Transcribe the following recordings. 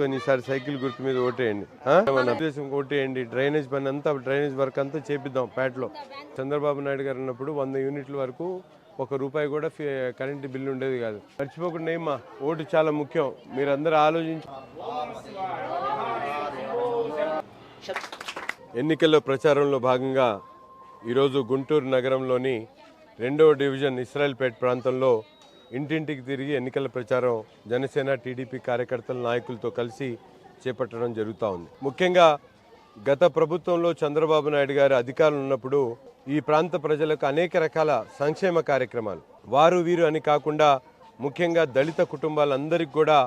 చేసుకొని ఈసారి సైకిల్ గుర్తు మీద ఓటేయండి. మన ఉద్దేశం ఓటేయండి. డ్రైనేజ్ పని అంతా డ్రైనేజ్ వర్క్ అంతా చేపిద్దాం ప్యాట్లో. చంద్రబాబు నాయుడు గారు ఉన్నప్పుడు వంద యూనిట్ల వరకు ఒక రూపాయి కూడా కరెంటు బిల్లు ఉండేది కాదు. మర్చిపోకుండా ఏమ్మా ఓటు చాలా ముఖ్యం. మీరందరూ ఆలోచించి ఎన్నికల్లో ప్రచారంలో భాగంగా ఈరోజు గుంటూరు నగరంలోని రెండవ డివిజన్ ఇస్రాయల్పేట్ ప్రాంతంలో ఇంటింటికి తిరిగి ఎన్నికల ప్రచారం జనసేన టీడీపీ కార్యకర్తల నాయకులతో కలిసి చేపట్టడం జరుగుతూ ఉంది. ముఖ్యంగా గత ప్రభుత్వంలో చంద్రబాబు నాయుడు గారు అధికారులు ఉన్నప్పుడు ఈ ప్రాంత ప్రజలకు అనేక రకాల సంక్షేమ కార్యక్రమాలు వారు వీరు అని కాకుండా ముఖ్యంగా దళిత కుటుంబాలందరికీ కూడా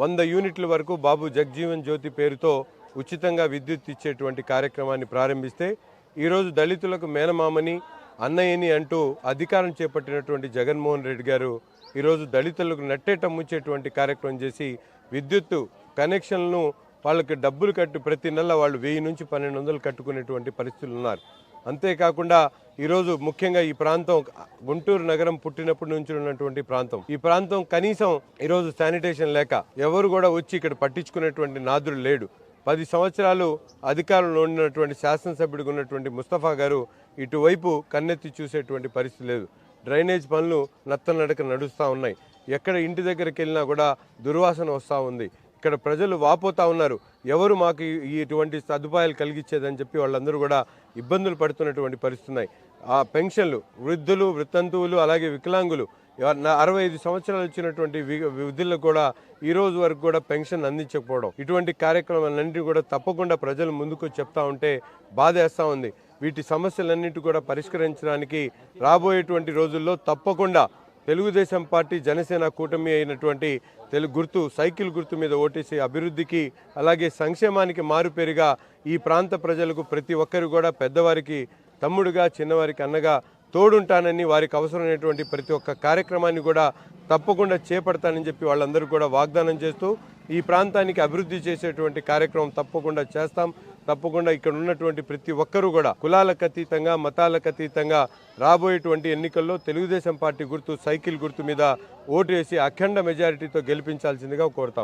వంద యూనిట్ల వరకు బాబు జగ్జీవన్ జ్యోతి పేరుతో ఉచితంగా విద్యుత్ ఇచ్చేటువంటి కార్యక్రమాన్ని ప్రారంభిస్తే ఈరోజు దళితులకు మేనమామని అన్నయ్యని అంటూ అధికారం చేపట్టినటువంటి జగన్మోహన్ రెడ్డి గారు ఈరోజు దళితులకు నట్టేట ముంచేటువంటి కార్యక్రమం చేసి విద్యుత్తు కనెక్షన్లను వాళ్ళకి డబ్బులు కట్టు ప్రతి నెల వాళ్ళు వెయ్యి నుంచి పన్నెండు వందలు కట్టుకునేటువంటి పరిస్థితులు ఉన్నారు. అంతేకాకుండా ఈరోజు ముఖ్యంగా ఈ ప్రాంతం గుంటూరు నగరం పుట్టినప్పటి నుంచి ఉన్నటువంటి ప్రాంతం. ఈ ప్రాంతం కనీసం ఈరోజు శానిటేషన్ లేక ఎవరు కూడా వచ్చి ఇక్కడ పట్టించుకునేటువంటి నాదుడు లేడు. పది సంవత్సరాలు అధికారంలో ఉన్నటువంటి శాసనసభ్యుడిగా ఉన్నటువంటి ముస్తఫా గారు ఇటువైపు కన్నెత్తి చూసేటువంటి పరిస్థితి లేదు. డ్రైనేజ్ పనులు నత్తనడక నడుస్తూ ఉన్నాయి. ఎక్కడ ఇంటి దగ్గరికి వెళ్ళినా కూడా దుర్వాసన వస్తూ ఉంది. ఇక్కడ ప్రజలు వాపోతా ఉన్నారు. ఎవరు మాకు ఇటువంటి సదుపాయాలు కలిగించేదని చెప్పి వాళ్ళందరూ కూడా ఇబ్బందులు పడుతున్నటువంటి పరిస్థితి ఉన్నాయి. ఆ పెన్షన్లు వృద్ధులు వృత్తంతువులు అలాగే వికలాంగులు నా అరవై ఐదు సంవత్సరాలు వచ్చినటువంటి వి- వృద్ధులకు కూడా ఈ రోజు వరకు కూడా పెన్షన్ అందించకపోవడం. ఇటువంటి కార్యక్రమాలన్నింటినీ కూడా తప్పకుండా ప్రజలు ముందుకు చెప్తా ఉంటే బాధేస్తూ ఉంది. వీటి సమస్యలన్నింటి కూడా పరిష్కరించడానికి రాబోయేటువంటి రోజుల్లో తప్పకుండా తెలుగుదేశం పార్టీ జనసేన కూటమి అయినటువంటి తెలుగు గుర్తు సైకిల్ గుర్తు మీద ఓటేసి అభివృద్ధికి అలాగే సంక్షేమానికి మారుపేరుగా ఈ ప్రాంత ప్రజలకు ప్రతి ఒక్కరు కూడా పెద్దవారికి తమ్ముడుగా చిన్నవారికి అన్నగా తోడుంటానని వారికి అవసరమైనటువంటి ప్రతి ఒక్క కార్యక్రమాన్ని కూడా తప్పకుండా చేపడతానని చెప్పి వాళ్ళందరూ కూడా వాగ్దానం చేస్తూ ఈ ప్రాంతానికి అభివృద్ధి చేసేటువంటి కార్యక్రమం తప్పకుండా చేస్తాం. తప్పకుండా ఇక్కడ ఉన్నటువంటి ప్రతి ఒక్కరూ కూడా కులాలకు అతీతంగా మతాలకు అతీతంగా రాబోయేటువంటి ఎన్నికల్లో తెలుగుదేశం పార్టీ గుర్తు సైకిల్ గుర్తు మీద ఓటు వేసి అఖండ మెజారిటీతో గెలిపించాల్సిందిగా కోరుతా